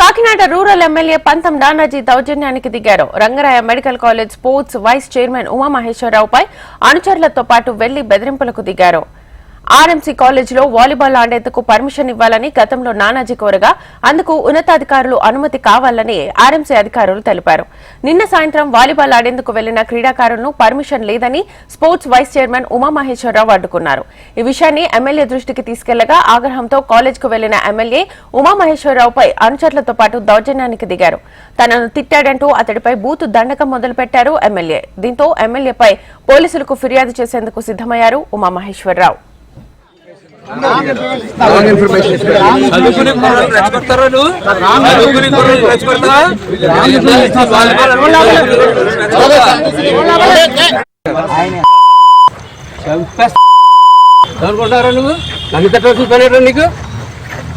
Kakinada rural MLA పంతం నానాజీ దౌర్జన్యానికి దిగారు Rangaraya medical college sports vice chairman ఉమామహేశ్వరరావుపై అనుచరులతో పాటు వెళ్ళి బెదిరింపులకు దిగారు. ఆర్ఎంసీ కాలేజీలో వాలీబాల్ ఆడేందుకు పర్మిషన్ ఇవ్వాలని గతంలో నానాజీ కోరగా అందుకు ఉన్నతాధికారులు అనుమతి కావాలని ఆర్ఎంసీ అధికారులు తెలిపారు. నిన్న సాయంత్రం వాలీబాల్ ఆడేందుకు వెళ్ళిన క్రీడాకారులను పర్మిషన్ లేదని స్పోర్ట్స్ వైస్ చైర్మన్ ఉమామహేశ్వరరావు అడ్డుకున్నారు. ఈ విషయాన్ని ఎమ్మెల్యే దృష్టికి తీసుకెళ్ళగా ఆగ్రహంతో కాలేజ్కు వెళ్ళిన ఎమ్మెల్యే ఉమామహేశ్వరరావుపై అనుచరులతో పాటు దౌర్జన్యానికి దిగారు. తనను తిట్టాడంటూ అతడిపై బూతు దండకం మొదలుపెట్టారు ఎమ్మెల్యే. దీంతో ఎమ్మెల్యేపై పోలీసులకు ఫిర్యాదు చేసేందుకు సిద్దమయ్యారు ఉమామహేశ్వరరావు. రాంగ్ ఇన్ఫర్మేషన్ చదువుకునే కుర్రోళ్ళు రెచ్చగొడతారా నువ్వు? చదువుకునే కుర్రోళ్ళు రెచ్చగొడతావా? చంపేస్తా. చదువుకుంటారా నువ్వు నన్ను తిట్టాల్సిన నీకు